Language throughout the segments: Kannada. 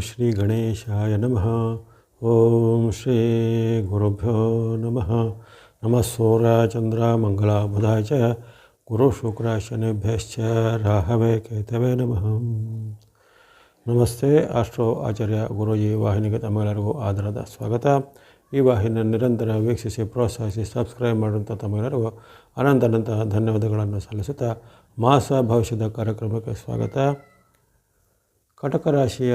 ಶ್ರೀ ಗಣೇಶಾಯ ನಮಃ ಓಂ ಶ್ರೀ ಗುರುಭ್ಯೋ ನಮಃ ನಮಃ ಸೂರ್ಯ ಚಂದ್ರ ಮಂಗಳ ಬುಧಾಯ ಚ ಗುರು ಶುಕ್ರ ಶನಿಭ್ಯಶ್ಚ ರಾಹವೇ ಕೇತವೇ ನಮಃ ನಮಸ್ತೆ ಆಸ್ಟ್ರೋ ಆಚಾರ್ಯ ಗುರೂಜಿ ವಾಹಿನಿಗೆ ತಮ್ಮೆಲ್ಲರಿಗೂ ಆಧಾರದ ಸ್ವಾಗತ ಈ ವಾಹಿನಿಯನ್ನು ನಿರಂತರ ವೀಕ್ಷಿಸಿ ಪ್ರೋತ್ಸಾಹಿಸಿ ಸಬ್ಸ್ಕ್ರೈಬ್ ಮಾಡುವಂಥ ತಮ್ಮೆಲ್ಲರಿಗೂ ಅನಂತ ಅನಂತ ಧನ್ಯವಾದಗಳನ್ನು ಸಲ್ಲಿಸುತ್ತಾ ಮಾಸ ಭವಿಷ್ಯದ ಕಾರ್ಯಕ್ರಮಕ್ಕೆ ಸ್ವಾಗತ ಕಟಕ ರಾಶಿಯ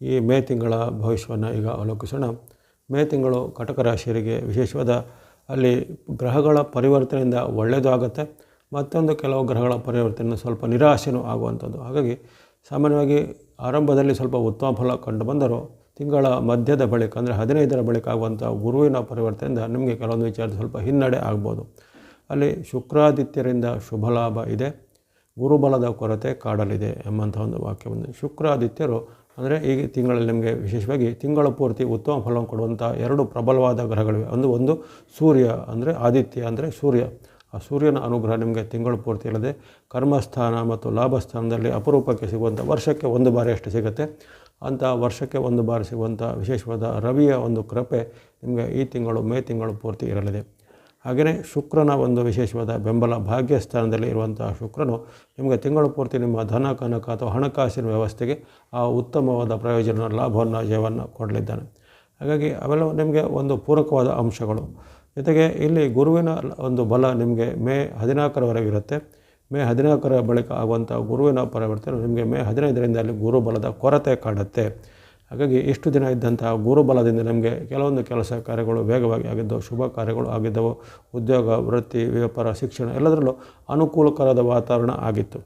ಈ ಮೇ ತಿಂಗಳ ಭವಿಷ್ಯವನ್ನು ಈಗ ಅವಲೋಕಿಸೋಣ. ಮೇ ತಿಂಗಳು ಕಟಕ ರಾಶಿಯರಿಗೆ ವಿಶೇಷವಾದ, ಅಲ್ಲಿ ಗ್ರಹಗಳ ಪರಿವರ್ತನೆಯಿಂದ ಒಳ್ಳೆಯದು ಆಗುತ್ತೆ. ಮತ್ತೊಂದು ಕೆಲವು ಗ್ರಹಗಳ ಪರಿವರ್ತನೆ ಸ್ವಲ್ಪ ನಿರಾಶೆನೂ ಆಗುವಂಥದ್ದು. ಹಾಗಾಗಿ ಸಾಮಾನ್ಯವಾಗಿ ಆರಂಭದಲ್ಲಿ ಸ್ವಲ್ಪ ಉತ್ತಮ ಫಲ ಕಂಡು ಬಂದರೂ ತಿಂಗಳ ಮಧ್ಯದ ಬಳಿಕ, ಅಂದರೆ ಹದಿನೈದರ ಬಳಿಕ ಆಗುವಂಥ ಗುರುವಿನ ಪರಿವರ್ತನೆಯಿಂದ ನಿಮಗೆ ಕೆಲವೊಂದು ವಿಚಾರ ಸ್ವಲ್ಪ ಹಿನ್ನಡೆ ಆಗ್ಬೋದು. ಅಲ್ಲಿ ಶುಕ್ರಾದಿತ್ಯರಿಂದ ಶುಭ ಲಾಭ ಇದೆ. ಗುರುಬಲದ ಕೊರತೆ ಕಾಡಲಿದೆ ಎಂಬಂಥ ಒಂದು ವಾಕ್ಯವನ್ನು ಶುಕ್ರಾದಿತ್ಯರು ಅಂದರೆ ಈ ತಿಂಗಳಲ್ಲಿ ನಿಮಗೆ ವಿಶೇಷವಾಗಿ ತಿಂಗಳ ಪೂರ್ತಿ ಉತ್ತಮ ಫಲವನ್ನು ಕೊಡುವಂಥ ಎರಡು ಪ್ರಬಲವಾದ ಗ್ರಹಗಳಿವೆ. ಒಂದು ಒಂದು ಸೂರ್ಯ ಅಂದರೆ ಆದಿತ್ಯ ಅಂದರೆ ಸೂರ್ಯ. ಆ ಸೂರ್ಯನ ಅನುಗ್ರಹ ನಿಮಗೆ ತಿಂಗಳು ಪೂರ್ತಿ ಇಲ್ಲದೆ ಕರ್ಮಸ್ಥಾನ ಮತ್ತು ಲಾಭಸ್ಥಾನದಲ್ಲಿ ಅಪರೂಪಕ್ಕೆ ಸಿಗುವಂಥ ವರ್ಷಕ್ಕೆ ಒಂದು ಬಾರಿ ಅಷ್ಟು ಸಿಗುತ್ತೆ. ಅಂಥ ವರ್ಷಕ್ಕೆ ಒಂದು ಬಾರಿ ಸಿಗುವಂಥ ವಿಶೇಷವಾದ ರವಿಯ ಒಂದು ಕೃಪೆ ನಿಮಗೆ ಈ ತಿಂಗಳು ಮೇ ತಿಂಗಳು ಪೂರ್ತಿ ಇರಲಿದೆ. ಹಾಗೆಯೇ ಶುಕ್ರನ ಒಂದು ವಿಶೇಷವಾದ ಬೆಂಬಲ ಭಾಗ್ಯ ಸ್ಥಾನದಲ್ಲಿ ಇರುವಂತಹ ಶುಕ್ರನು ನಿಮಗೆ ತಿಂಗಳು ಪೂರ್ತಿ ನಿಮ್ಮ ಧನ, ಕನಕ ಅಥವಾ ಹಣಕಾಸಿನ ವ್ಯವಸ್ಥೆಗೆ ಆ ಉತ್ತಮವಾದ ಪ್ರಯೋಜನ, ಲಾಭವನ್ನು, ಜಯವನ್ನು ಕೊಡಲಿದ್ದಾನೆ. ಹಾಗಾಗಿ ಅವೆಲ್ಲ ನಿಮಗೆ ಒಂದು ಪೂರಕವಾದ ಅಂಶಗಳು. ಜೊತೆಗೆ ಇಲ್ಲಿ ಗುರುವಿನ ಒಂದು ಬಲ ನಿಮಗೆ ಮೇ ಹದಿನಾಲ್ಕರವರೆಗೆ ಇರುತ್ತೆ. ಮೇ ಹದಿನಾಲ್ಕರ ಬಳಿಕ ಆಗುವಂಥ ಗುರುವಿನ ಪರಿವರ್ತನೆ ನಿಮಗೆ ಮೇ ಹದಿನೈದರಿಂದ ಅಲ್ಲಿ ಗುರುಬಲದ ಕೊರತೆ ಕಾಡುತ್ತೆ ಹಾಗಾಗಿ ಇಷ್ಟು ದಿನ ಇದ್ದಂತಹ ಗುರುಬಲದಿಂದ ನಮಗೆ ಕೆಲವೊಂದು ಕೆಲಸ ಕಾರ್ಯಗಳು ವೇಗವಾಗಿ ಆಗಿದ್ದವು, ಶುಭ ಕಾರ್ಯಗಳು ಆಗಿದ್ದವು, ಉದ್ಯೋಗ, ವೃತ್ತಿ, ವ್ಯಾಪಾರ, ಶಿಕ್ಷಣ ಎಲ್ಲದರಲ್ಲೂ ಅನುಕೂಲಕರದ ವಾತಾವರಣ ಆಗಿತ್ತು.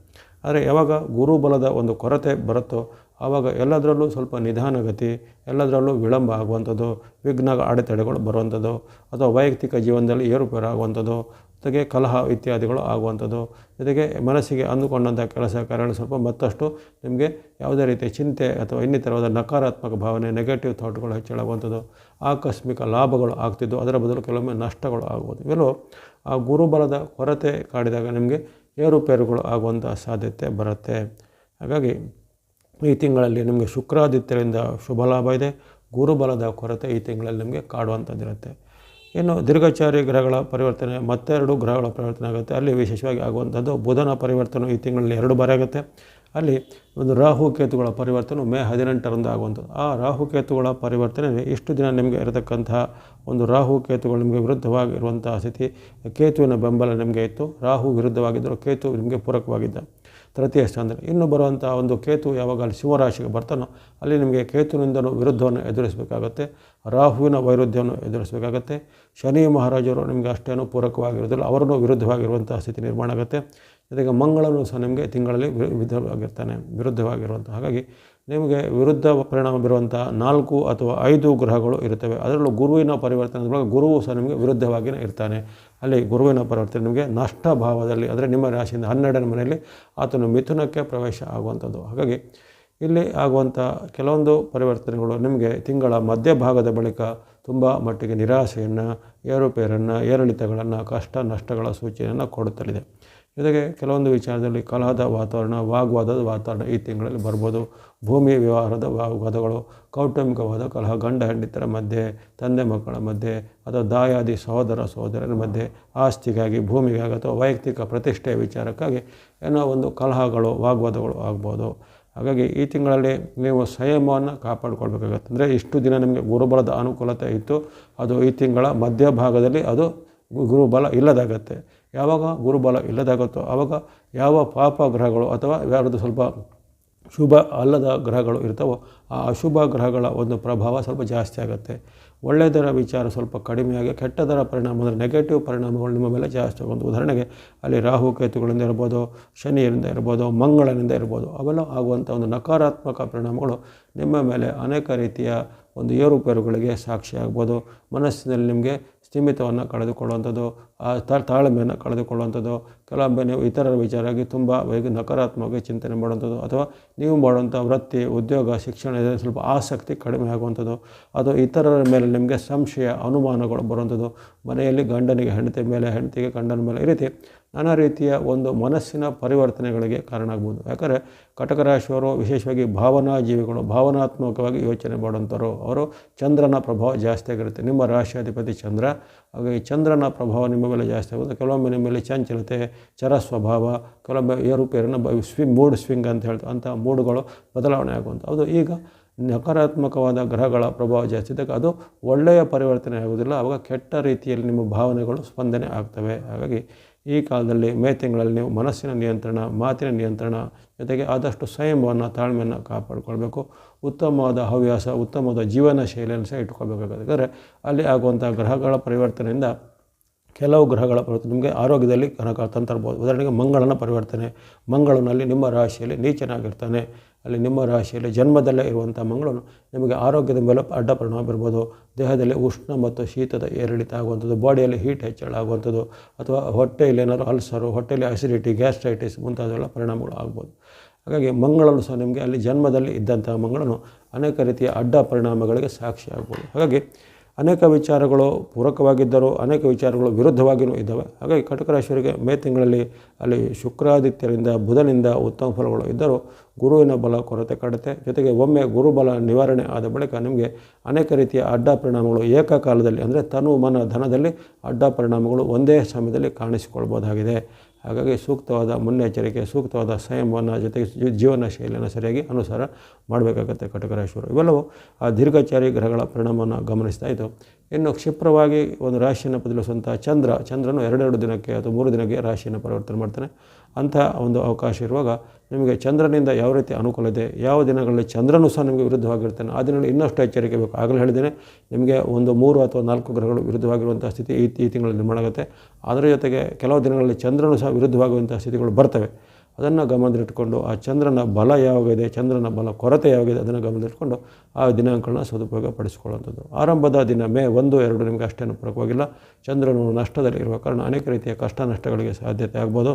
ಆದರೆ ಯಾವಾಗ ಗುರುಬಲದ ಒಂದು ಕೊರತೆ ಬರುತ್ತೋ, ಆವಾಗ ಎಲ್ಲದರಲ್ಲೂ ಸ್ವಲ್ಪ ನಿಧಾನಗತಿ, ಎಲ್ಲದರಲ್ಲೂ ವಿಳಂಬ ಆಗುವಂಥದ್ದು ವಿಘ್ನ ಅಡೆತಡೆಗಳು ಬರುವಂಥದ್ದು, ಅಥವಾ ವೈಯಕ್ತಿಕ ಜೀವನದಲ್ಲಿ ಏರುಪೇರು ಆಗುವಂಥದ್ದು ಜೊತೆಗೆ ಕಲಹ ಇತ್ಯಾದಿಗಳು ಆಗುವಂಥದ್ದು. ಜೊತೆಗೆ ಮನಸ್ಸಿಗೆ ಅಂದುಕೊಂಡಂಥ ಕೆಲಸ ಕಾರ್ಯಗಳು ಸ್ವಲ್ಪ ಮತ್ತಷ್ಟು ನಿಮಗೆ ಯಾವುದೇ ರೀತಿಯ ಚಿಂತೆ ಅಥವಾ ಇನ್ನಿತರವಾದ ನಕಾರಾತ್ಮಕ ಭಾವನೆ ನೆಗೆಟಿವ್ ಥಾಟ್ಗಳು ಹೆಚ್ಚಳಾಗುವಂಥದ್ದು. ಆಕಸ್ಮಿಕ ಲಾಭಗಳು ಆಗ್ತಿದ್ದು, ಅದರ ಬದಲು ಕೆಲವೊಮ್ಮೆ ನಷ್ಟಗಳು ಆಗ್ಬೋದು ಇವೆಲ್ಲವೂ ಆ ಗುರುಬಲದ ಕೊರತೆ ಕಾಡಿದಾಗ ನಿಮಗೆ ಏರುಪೇರುಗಳು ಆಗುವಂಥ ಸಾಧ್ಯತೆ ಬರುತ್ತೆ. ಹಾಗಾಗಿ ಈ ತಿಂಗಳಲ್ಲಿ ನಿಮಗೆ ಶುಕ್ರಾದಿತ್ಯರಿಂದ ಶುಭ ಲಾಭ ಇದೆ. ಗುರುಬಲದ ಕೊರತೆ ಈ ತಿಂಗಳಲ್ಲಿ ನಿಮಗೆ ಕಾಡುವಂಥದ್ದಿರುತ್ತೆ. ಇನ್ನು ದೀರ್ಘಚಾರಿ ಗ್ರಹಗಳ ಪರಿವರ್ತನೆ, ಮತ್ತೆರಡು ಗ್ರಹಗಳ ಪರಿವರ್ತನೆ ಆಗುತ್ತೆ. ಅಲ್ಲಿ ವಿಶೇಷವಾಗಿ ಆಗುವಂಥದ್ದು ಬುಧನ ಪರಿವರ್ತನೆ ಈ ತಿಂಗಳಲ್ಲಿ ಎರಡು ಬಾರಿ ಆಗುತ್ತೆ. ಅಲ್ಲಿ ಒಂದು ರಾಹು ಕೇತುಗಳ ಪರಿವರ್ತನೆ ಮೇ ಹದಿನೆಂಟರಂದು ಆಗುವಂಥದ್ದು. ಆ ರಾಹು ಕೇತುಗಳ ಪರಿವರ್ತನೆ ಇಷ್ಟು ದಿನ ನಿಮಗೆ ಇರತಕ್ಕಂತಹ ಒಂದು ರಾಹು ಕೇತುಗಳು ನಿಮಗೆ ವಿರುದ್ಧವಾಗಿರುವಂತಹ ಸ್ಥಿತಿ, ಕೇತುವಿನ ಬೆಂಬಲ ನಿಮಗೆ ಇತ್ತು, ರಾಹು ವಿರುದ್ಧವಾಗಿದ್ದರು ಕೇತು ನಿಮಗೆ ಪೂರಕವಾಗಿದ್ದ ತೃತೀಯ ಸ್ಥಾನದಲ್ಲಿ ಇನ್ನು ಬರುವಂಥ ಒಂದು ಕೇತು ಯಾವಾಗ ಅಲ್ಲಿ ಶಿವರಾಶಿಗೆ ಬರ್ತಾನೋ ಅಲ್ಲಿ ನಿಮಗೆ ಕೇತುವಿನಿಂದಲೂ ವಿರುದ್ಧವನ್ನು ಎದುರಿಸಬೇಕಾಗತ್ತೆ, ರಾಹುವಿನ ವೈರುಧ್ಯವನ್ನು ಎದುರಿಸಬೇಕಾಗತ್ತೆ, ಶನಿ ಮಹಾರಾಜರು ನಿಮಗೆ ಅಷ್ಟೇನೂ ಪೂರಕವಾಗಿರೋದಿಲ್ಲ ಅವರನ್ನು ವಿರುದ್ಧವಾಗಿರುವಂಥ ಸ್ಥಿತಿ ನಿರ್ಮಾಣ ಆಗುತ್ತೆ. ಜೊತೆಗೆ ಮಂಗಳನು ಸಹ ನಿಮಗೆ ತಿಂಗಳಲ್ಲಿ ವಿರುದ್ಧವಾಗಿರ್ತಾನೆ ವಿರುದ್ಧವಾಗಿರುವಂಥ ಹಾಗಾಗಿ ನಿಮಗೆ ವಿರುದ್ಧ ಪರಿಣಾಮ ಬೀರುವಂಥ ನಾಲ್ಕು ಅಥವಾ ಐದು ಗ್ರಹಗಳು ಇರುತ್ತವೆ. ಅದರಲ್ಲೂ ಗುರುವಿನ ಪರಿವರ್ತನೆ ಗುರುವು ಸಹ ನಿಮಗೆ ವಿರುದ್ಧವಾಗಿಯೇ ಇರ್ತಾನೆ. ಅಲ್ಲಿ ಗುರುವಿನ ಪರಿವರ್ತನೆ ನಿಮಗೆ ನಷ್ಟ ಭಾವದಲ್ಲಿ ಅಂದರೆ ನಿಮ್ಮ ರಾಶಿಯಿಂದ ಹನ್ನೆರಡನೇ ಮನೆಯಲ್ಲಿ ಆತನು ಮಿಥುನಕ್ಕೆ ಪ್ರವೇಶ ಆಗುವಂಥದ್ದು. ಹಾಗಾಗಿ ಇಲ್ಲಿ ಆಗುವಂಥ ಕೆಲವೊಂದು ಪರಿವರ್ತನೆಗಳು ನಿಮಗೆ ತಿಂಗಳ ಮಧ್ಯಭಾಗದ ಬಳಿಕ ತುಂಬ ಮಟ್ಟಿಗೆ ನಿರಾಸೆಯನ್ನು ಏರುಪೇರನ್ನು, ಏರಿಳಿತಗಳನ್ನು, ಕಷ್ಟ ನಷ್ಟಗಳ ಸೂಚನೆಯನ್ನು ಕೊಡುತ್ತಲಿದೆ. ಜೊತೆಗೆ ಕೆಲವೊಂದು ವಿಚಾರದಲ್ಲಿ ಕಲಹದ ವಾತಾವರಣ, ವಾಗ್ವಾದದ ವಾತಾವರಣ ಈ ತಿಂಗಳಲ್ಲಿ ಬರ್ಬೋದು. ಭೂಮಿ ವ್ಯವಹಾರದ ವಾಗ್ವಾದಗಳು ಕೌಟುಂಬಿಕವಾದ ಕಲಹ, ಗಂಡ ಹೆಂಡಿತರ ಮಧ್ಯೆ, ತಂದೆ ಮಕ್ಕಳ ಮಧ್ಯೆ ಅಥವಾ ದಾಯಾದಿ ಸಹೋದರ ಸಹೋದರರ ಮಧ್ಯೆ, ಆಸ್ತಿಗಾಗಿ, ಭೂಮಿಗಾಗಿ ಅಥವಾ ವೈಯಕ್ತಿಕ ಪ್ರತಿಷ್ಠೆಯ ವಿಚಾರಕ್ಕಾಗಿ ಏನೋ ಒಂದು ಕಲಹಗಳು, ವಾಗ್ವಾದಗಳು ಆಗ್ಬೋದು. ಹಾಗಾಗಿ ಈ ತಿಂಗಳಲ್ಲಿ ನೀವು ಸಂಯಮವನ್ನು ಕಾಪಾಡಿಕೊಳ್ಬೇಕಾಗತ್ತೆ ಅಂದರೆ ಇಷ್ಟು ದಿನ ನಿಮಗೆ ಗುರುಬಲದ ಅನುಕೂಲತೆ ಇತ್ತು. ಅದು ಈ ತಿಂಗಳ ಮಧ್ಯಭಾಗದಲ್ಲಿ ಅದು ಗುರುಬಲ ಇಲ್ಲದಾಗತ್ತೆ. ಯಾವಾಗ ಗುರುಬಲ ಇಲ್ಲದಾಗುತ್ತೋ ಆವಾಗ ಯಾವ ಪಾಪ ಗ್ರಹಗಳು ಅಥವಾ ಯಾರದು ಸ್ವಲ್ಪ ಶುಭ ಅಲ್ಲದ ಗ್ರಹಗಳು ಇರ್ತವೋ, ಆ ಅಶುಭ ಗ್ರಹಗಳ ಒಂದು ಪ್ರಭಾವ ಸ್ವಲ್ಪ ಜಾಸ್ತಿ ಆಗುತ್ತೆ. ಒಳ್ಳೆಯದರ ವಿಚಾರ ಸ್ವಲ್ಪ ಕಡಿಮೆಯಾಗಿ ಕೆಟ್ಟದರ ಪರಿಣಾಮ ಅಂದರೆ ನೆಗೆಟಿವ್ ಪರಿಣಾಮಗಳು ನಿಮ್ಮ ಮೇಲೆ ಜಾಸ್ತಿ ಒಂದು ಉದಾಹರಣೆಗೆ ಅಲ್ಲಿ ರಾಹು, ಕೇತುಗಳಿಂದ ಇರ್ಬೋದು, ಶನಿಯಿಂದ ಇರ್ಬೋದು, ಮಂಗಳನಿಂದ ಇರ್ಬೋದು, ಅವೆಲ್ಲ ಆಗುವಂಥ ಒಂದು ನಕಾರಾತ್ಮಕ ಪರಿಣಾಮಗಳು ನಿಮ್ಮ ಮೇಲೆ ಅನೇಕ ರೀತಿಯ ಒಂದು ಏರುಪೇರುಗಳಿಗೆ ಸಾಕ್ಷಿಯಾಗ್ಬೋದು ಮನಸ್ಸಿನಲ್ಲಿ ನಿಮಗೆ ಸ್ಥಿಮಿತವನ್ನು ಕಳೆದುಕೊಳ್ಳುವಂಥದ್ದು ತಾಳ್ಮೆಯನ್ನು ಕಳೆದುಕೊಳ್ಳುವಂಥದ್ದು, ಕೆಲವೊಮ್ಮೆ ನೀವು ಇತರರ ವಿಚಾರವಾಗಿ ತುಂಬ ವೇಗ ನಕಾರಾತ್ಮಕವಾಗಿ ಚಿಂತನೆ ಮಾಡುವಂಥದ್ದು, ಅಥವಾ ನೀವು ಮಾಡುವಂಥ ವೃತ್ತಿ, ಉದ್ಯೋಗ, ಶಿಕ್ಷಣ ಸ್ವಲ್ಪ ಆಸಕ್ತಿ ಕಡಿಮೆ ಆಗುವಂಥದ್ದು, ಅದು ಇತರರ ಮೇಲೆ ನಿಮಗೆ ಸಂಶಯ, ಅನುಮಾನಗಳು ಬರುವಂಥದ್ದು, ಮನೆಯಲ್ಲಿ ಗಂಡನಿಗೆ ಹೆಂಡತಿ ಮೇಲೆ, ಹೆಂಡತಿಗೆ ಗಂಡನ ಮೇಲೆ, ಈ ರೀತಿ ನಾನಾ ರೀತಿಯ ಒಂದು ಮನಸ್ಸಿನ ಪರಿವರ್ತನೆಗಳಿಗೆ ಕಾರಣ ಆಗ್ಬೋದು ಯಾಕಂದರೆ ಕಟಕ ರಾಶಿಯವರು ವಿಶೇಷವಾಗಿ ಭಾವನಾ ಜೀವಿಗಳು, ಭಾವನಾತ್ಮಕವಾಗಿ ಯೋಚನೆ ಮಾಡುವಂಥವ್ರು, ಅವರು ಚಂದ್ರನ ಪ್ರಭಾವ ಜಾಸ್ತಿ ಆಗಿರುತ್ತೆ. ನಿಮ್ಮ ರಾಶಿಯಾಧಿಪತಿ ಚಂದ್ರ, ಹಾಗಾಗಿ ಚಂದ್ರನ ಪ್ರಭಾವ ನಿಮ್ಮ ಮೇಲೆ ಜಾಸ್ತಿ ಆಗುತ್ತೆ. ಕೆಲವೊಮ್ಮೆ ಮೇಲೆ ಚಂಚಲತೆ, ಚರ ಸ್ವಭಾವ, ಕೆಲವೊಮ್ಮೆ ಏರುಪೇರನ್ನು ಬ ಸ್ವಿಂಗ್ ಮೂಡ್ ಸ್ವಿಂಗ್ ಅಂತ ಹೇಳ್ತಾರೆ ಅಂಥ ಮೂಡ್ಗಳು ಬದಲಾವಣೆ ಆಗುವಂಥ ಅದು ಈಗ ನಕಾರಾತ್ಮಕವಾದ ಗ್ರಹಗಳ ಪ್ರಭಾವ ಜಾಸ್ತಿ ಇದ್ದಾಗ ಅದು ಒಳ್ಳೆಯ ಪರಿವರ್ತನೆ ಆಗುವುದಿಲ್ಲ. ಆವಾಗ ಕೆಟ್ಟ ರೀತಿಯಲ್ಲಿ ನಿಮ್ಮ ಭಾವನೆಗಳು ಸ್ಪಂದನೆ ಆಗ್ತವೆ. ಹಾಗಾಗಿ ಈ ಕಾಲದಲ್ಲಿ ಮೇ ತಿಂಗಳಲ್ಲಿ ನೀವು ಮನಸ್ಸಿನ ನಿಯಂತ್ರಣ, ಮಾತಿನ ನಿಯಂತ್ರಣ ಜೊತೆಗೆ ಆದಷ್ಟು ಸಂಯಮವನ್ನು ತಾಳ್ಮೆಯನ್ನು ಕಾಪಾಡಿಕೊಳ್ಬೇಕು. ಉತ್ತಮವಾದ ಹವ್ಯಾಸ, ಉತ್ತಮವಾದ ಜೀವನ ಶೈಲಿಯನ್ನು ಸಹ ಇಟ್ಕೊಳ್ಬೇಕಾಗುತ್ತೆ ಅಲ್ಲಿ ಆಗುವಂಥ ಗ್ರಹಗಳ ಪರಿವರ್ತನೆಯಿಂದ ಕೆಲವು ಗ್ರಹಗಳ ಪರಿವರ್ತನೆ, ನಿಮಗೆ ಆರೋಗ್ಯದಲ್ಲಿ ಕನಕ ತಂತರ್ಬೋದು ಉದಾಹರಣೆಗೆ ಮಂಗಳನ ಪರಿವರ್ತನೆ, ಮಂಗಳನಲ್ಲಿ ನಿಮ್ಮ ರಾಶಿಯಲ್ಲಿ ನೀಚನಾಗಿರ್ತಾನೆ, ಅಲ್ಲಿ ನಿಮ್ಮ ರಾಶಿಯಲ್ಲಿ ಜನ್ಮದಲ್ಲೇ ಇರುವಂಥ ಮಂಗಳನು ನಿಮಗೆ ಆರೋಗ್ಯದ ಮೇಲೆ ಅಡ್ಡ ಪರಿಣಾಮ ಬೀರ್ಬೋದು. ದೇಹದಲ್ಲಿ ಉಷ್ಣ ಮತ್ತು ಶೀತದ ಏರಿಳಿತ ಆಗುವಂಥದ್ದು, ಬಾಡಿಯಲ್ಲಿ ಹೀಟ್ ಹೆಚ್ಚಳ ಆಗುವಂಥದ್ದು, ಅಥವಾ ಹೊಟ್ಟೆಯಲ್ಲಿ ಏನಾದರೂ ಅಲ್ಸರು, ಹೊಟ್ಟೆಯಲ್ಲಿ ಆಸಿಡಿಟಿ ಗ್ಯಾಸ್ಟ್ರೈಟಿಸ್ ಮುಂತಾದವೆಲ್ಲ ಪರಿಣಾಮಗಳು ಆಗ್ಬೋದು. ಹಾಗಾಗಿ ಮಂಗಳನು ಸಹ ನಿಮಗೆ ಅಲ್ಲಿ ಜನ್ಮದಲ್ಲಿ ಇದ್ದಂಥ ಮಂಗಳನು ಅನೇಕ ರೀತಿಯ ಅಡ್ಡ ಪರಿಣಾಮಗಳಿಗೆ ಸಾಕ್ಷಿ ಆಗ್ಬೋದು. ಹಾಗಾಗಿ ಅನೇಕ ವಿಚಾರಗಳು ಪೂರಕವಾಗಿದ್ದರೂ, ಅನೇಕ ವಿಚಾರಗಳು ವಿರುದ್ಧವಾಗಿಯೂ ಇದ್ದಾವೆ. ಹಾಗಾಗಿ ಕಟಕ ರಾಶಿಯವರಿಗೆ ಮೇ ತಿಂಗಳಲ್ಲಿ ಅಲ್ಲಿ ಶುಕ್ರಾದಿತ್ಯರಿಂದ ಬುಧನಿಂದ ಉತ್ತಮ ಫಲಗಳು ಇದ್ದರೂ ಗುರುವಿನ ಬಲ ಕೊರತೆ ಕಾಡುತ್ತೆ. ಜೊತೆಗೆ ಒಮ್ಮೆ ಗುರುಬಲ ನಿವಾರಣೆ ಆದ ಬಳಿಕ ನಿಮಗೆ ಅನೇಕ ರೀತಿಯ ಅಡ್ಡ ಪರಿಣಾಮಗಳು ಏಕಕಾಲದಲ್ಲಿ, ಅಂದರೆ ತನು ಮನ ಧನದಲ್ಲಿ ಅಡ್ಡ ಪರಿಣಾಮಗಳು ಒಂದೇ ಸಮಯದಲ್ಲಿ ಕಾಣಿಸಿಕೊಳ್ಬೋದಾಗಿದೆ. ಹಾಗಾಗಿ ಸೂಕ್ತವಾದ ಮುನ್ನೆಚ್ಚರಿಕೆ, ಸೂಕ್ತವಾದ ಸಂಯಮವನ್ನು ಜೊತೆಗೆ ಜೀವನ ಶೈಲಿಯನ್ನು ಸರಿಯಾಗಿ ಅನುಸಾರ ಮಾಡಬೇಕಾಗತ್ತೆ ಕಟಕ ರಾಶಿಯವರು ಇವೆಲ್ಲವೂ ಆ ದೀರ್ಘಚಾರಿ ಗ್ರಹಗಳ ಪರಿಣಾಮವನ್ನು ಗಮನಿಸ್ತಾ ಇದ್ದು ಇನ್ನು ಕ್ಷಿಪ್ರವಾಗಿ ಒಂದು ರಾಶಿಯನ್ನು ಬದಲಿಸುವಂಥ ಚಂದ್ರ, ಚಂದ್ರನು ಎರಡೆರಡು ದಿನಕ್ಕೆ ಅಥವಾ ಮೂರು ದಿನಕ್ಕೆ ರಾಶಿಯನ್ನು ಪರಿವರ್ತನೆ ಮಾಡ್ತಾನೆ. ಅಂತಹ ಒಂದು ಅವಕಾಶ ಇರುವಾಗ ನಿಮಗೆ ಚಂದ್ರನಿಂದ ಯಾವ ರೀತಿ ಅನುಕೂಲ ಇದೆ, ಯಾವ ದಿನಗಳಲ್ಲಿ ಚಂದ್ರನು ಸಹ ನಿಮಗೆ ವಿರುದ್ಧವಾಗಿರ್ತಾನೆ, ಆ ದಿನಗಳಲ್ಲಿ ಇನ್ನಷ್ಟು ಎಚ್ಚರಿಕೆ ಬೇಕು. ಆಗಲೇ ಹೇಳಿದ್ದೇನೆ, ನಿಮಗೆ ಒಂದು ಮೂರು ಅಥವಾ ನಾಲ್ಕು ಗ್ರಹಗಳು ವಿರುದ್ಧವಾಗಿರುವಂಥ ಸ್ಥಿತಿ ಈ ಈ ತಿಂಗಳಲ್ಲಿ ನಿರ್ಮಾಣ ಆಗುತ್ತೆ. ಅದರ ಜೊತೆಗೆ ಕೆಲವು ದಿನಗಳಲ್ಲಿ ಚಂದ್ರನು ಸಹ ವಿರುದ್ಧವಾಗುವಂಥ ಸ್ಥಿತಿಗಳು ಬರ್ತವೆ. ಅದನ್ನು ಗಮನದಲ್ಲಿಟ್ಕೊಂಡು ಆ ಚಂದ್ರನ ಬಲ ಯಾವಾಗಿದೆ, ಚಂದ್ರನ ಬಲ ಕೊರತೆ ಯಾವಾಗಿದೆ ಅದನ್ನು ಗಮನದಲ್ಲಿಟ್ಕೊಂಡು ಆ ದಿನಾಂಕಗಳನ್ನ ಸದುಪಯೋಗ ಪಡಿಸಿಕೊಳ್ಳುವಂಥದ್ದು ಆರಂಭದ ದಿನ ಮೇ ಒಂದು, ಎರಡು ನಿಮಗೆ ಅಷ್ಟೇನು ಪೂರಕವಾಗಿಲ್ಲ ಚಂದ್ರನು ನಷ್ಟದಲ್ಲಿ ಇರುವ ಕಾರಣ ಅನೇಕ ರೀತಿಯ ಕಷ್ಟ ನಷ್ಟಗಳಿಗೆ ಸಾಧ್ಯತೆ ಆಗ್ಬೋದು.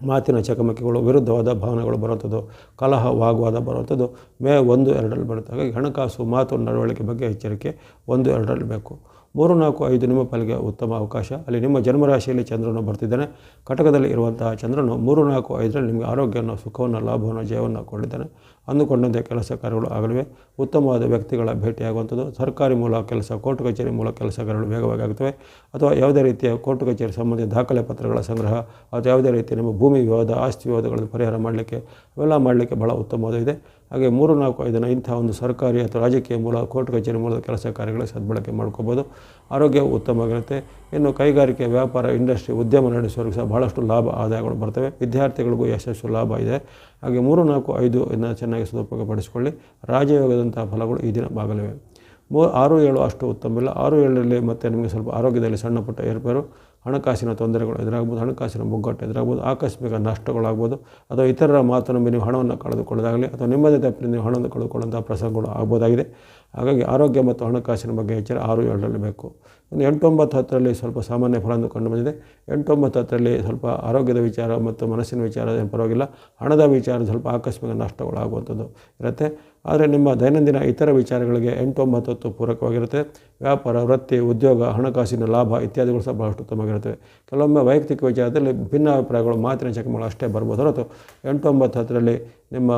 ಮಾತಿನ ಚಕಮಕಿಗಳು, ವಿರುದ್ಧವಾದ ಭಾವನೆಗಳು ಬರುವಂಥದ್ದು ಕಲಹ ವಾಗ್ವಾದ ಬರುವಂಥದ್ದು ಮೇ ಒಂದು, ಎರಡರಲ್ಲಿ ಬರುತ್ತೆ ಹಾಗಾಗಿ ಹಣಕಾಸು ಮಾತು ನಡವಳಿಕೆ ಬಗ್ಗೆ ಎಚ್ಚರಿಕೆ ಒಂದು, ಎರಡರಲ್ಲಿ ಬೇಕು. ಮೂರು ನಾಲ್ಕು ಐದು ನಿಮ್ಮ ಪಾಲಿಗೆ ಉತ್ತಮ ಅವಕಾಶ. ಅಲ್ಲಿ ನಿಮ್ಮ ಜನ್ಮರಾಶಿಯಲ್ಲಿ ಚಂದ್ರನು ಬರ್ತಿದ್ದಾನೆ. ಕಟಕದಲ್ಲಿ ಇರುವಂತಹ ಚಂದ್ರನು ಮೂರು ನಾಲ್ಕು ಐದರಲ್ಲಿ ನಿಮಗೆ ಆರೋಗ್ಯವನ್ನು, ಸುಖವನ್ನು, ಲಾಭವನ್ನು, ಜಯವನ್ನು ಕೊಟ್ಟಿದ್ದಾನೆ ಅಂದುಕೊಂಡಂತೆ ಕೆಲಸ ಕಾರ್ಯಗಳು ಆಗಲಿವೆ. ಉತ್ತಮವಾದ ವ್ಯಕ್ತಿಗಳ ಭೇಟಿಯಾಗುವಂಥದ್ದು. ಸರ್ಕಾರಿ ಮೂಲ ಕೆಲಸ, ಕೋರ್ಟ್ ಕಚೇರಿ ಮೂಲ ಕೆಲಸ ಕಾರ್ಯಗಳು ವೇಗವಾಗಿ ಆಗ್ತವೆ. ಅಥವಾ ಯಾವುದೇ ರೀತಿಯ ಕೋರ್ಟ್ ಕಚೇರಿ ಸಂಬಂಧಿತ ದಾಖಲೆ ಪತ್ರಗಳ ಸಂಗ್ರಹ, ಅಥವಾ ಯಾವುದೇ ರೀತಿಯ ನಿಮ್ಮ ಭೂಮಿ ವಿವಾದ, ಆಸ್ತಿ ವಿವಾದಗಳನ್ನು ಪರಿಹಾರ ಮಾಡಲಿಕ್ಕೆ, ಅವೆಲ್ಲ ಮಾಡಲಿಕ್ಕೆ ಬಹಳ ಉತ್ತಮವಾಗಿದೆ ಹಾಗೆ ಮೂರು ನಾಲ್ಕು ಐದನ ಇಂಥ ಒಂದು ಸರ್ಕಾರಿ ಅಥವಾ ರಾಜಕೀಯ ಮೂಲ ಕೋರ್ಟ್ ಕಚೇರಿ ಮೂಲದ ಕೆಲಸ ಕಾರ್ಯಗಳ ಸದ್ಬಳಕೆ ಮಾಡ್ಕೋಬೋದು. ಆರೋಗ್ಯ ಉತ್ತಮವಾಗಿರುತ್ತೆ. ಇನ್ನು ಕೈಗಾರಿಕೆ, ವ್ಯಾಪಾರ, ಇಂಡಸ್ಟ್ರಿ, ಉದ್ಯಮ ನಡೆಸುವವರಿಗೆ ಸಹ ಬಹಳಷ್ಟು ಲಾಭ ಆದಾಯಗಳು ಬರ್ತವೆ. ವಿದ್ಯಾರ್ಥಿಗಳಿಗೂ ಯಶಸ್ಸು ಲಾಭ ಇದೆ. ಹಾಗೆ ಮೂರು ನಾಲ್ಕು ಐದು ಇದನ್ನು ಚೆನ್ನಾಗಿ ಸದುಪಯೋಗಪಡಿಸಿಕೊಳ್ಳಿ. ರಾಜಯೋಗದಂತಹ ಫಲಗಳು ಈ ದಿನ ಬಾಗಲಿವೆ. ಮೂ ಆರು ಏಳು ಅಷ್ಟು ಉತ್ತಮವಿಲ್ಲ ಆರು ಏಳರಲ್ಲಿ ಮತ್ತೆ ನಿಮಗೆ ಸ್ವಲ್ಪ ಆರೋಗ್ಯದಲ್ಲಿ ಸಣ್ಣ ಪುಟ್ಟ ಏರ್ಪೇರು, ಹಣಕಾಸಿನ ತೊಂದರೆಗಳು ಎದುರಾಗ್ಬೋದು, ಹಣಕಾಸಿನ ಮುಗ್ಗಟ್ಟು ಎದುರಾಗ್ಬೋದು, ಆಕಸ್ಮಿಕ ನಷ್ಟಗಳಾಗ್ಬೋದು, ಅಥವಾ ಇತರರ ಮಾತನ್ನು ನೀವು ಹಣವನ್ನು ಕಳೆದುಕೊಳ್ಳೋದಾಗಲಿ ಅಥವಾ ನಿಮ್ಮದೇ ತಪ್ಪಿನ ನೀವು ಹಣವನ್ನು ಕಳೆದುಕೊಳ್ಳುವಂಥ ಪ್ರಸಂಗಗಳು ಆಗ್ಬೋದಾಗಿದೆ. ಹಾಗಾಗಿ ಆರೋಗ್ಯ ಮತ್ತು ಹಣಕಾಸಿನ ಬಗ್ಗೆ ಎಚ್ಚರ ಆರು ಏಳರಲ್ಲಿ ಬೇಕು. ಒಂದು ಎಂಟೊಂಬತ್ತು ಹತ್ತರಲ್ಲಿ ಸ್ವಲ್ಪ ಸಾಮಾನ್ಯ ಫಲವನ್ನು ಕಂಡು ಬಂದಿದೆ. ಎಂಟೊಂಬತ್ತು ಹತ್ತರಲ್ಲಿ ಸ್ವಲ್ಪ ಆರೋಗ್ಯದ ವಿಚಾರ ಮತ್ತು ಮನಸ್ಸಿನ ವಿಚಾರ ಪರವಾಗಿಲ್ಲ. ಹಣದ ವಿಚಾರ ಸ್ವಲ್ಪ ಆಕಸ್ಮಿಕ ನಷ್ಟಗಳಾಗುವಂಥದ್ದು ಇರುತ್ತೆ. ಆದರೆ ನಿಮ್ಮ ದೈನಂದಿನ ಇತರ ವಿಚಾರಗಳಿಗೆ ಎಂಟು ಒಂಬತ್ತು ಹತ್ತು ಪೂರಕವಾಗಿರುತ್ತೆ. ವ್ಯಾಪಾರ, ವೃತ್ತಿ, ಉದ್ಯೋಗ, ಹಣಕಾಸಿನ ಲಾಭ ಇತ್ಯಾದಿಗಳು ಸಹ ಬಹಳಷ್ಟು ಉತ್ತಮವಾಗಿರುತ್ತವೆ ಕೆಲವೊಮ್ಮೆ ವೈಯಕ್ತಿಕ ವಿಚಾರದಲ್ಲಿ ಭಿನ್ನಾಭಿಪ್ರಾಯಗಳು ಮಾತಿನ ಚಕಮಗಳು ಅಷ್ಟೇ ಬರ್ಬೋದು. ಹೊರತು ಎಂಟು ಒಂಬತ್ತು ಹತ್ತರಲ್ಲಿ ನಿಮ್ಮ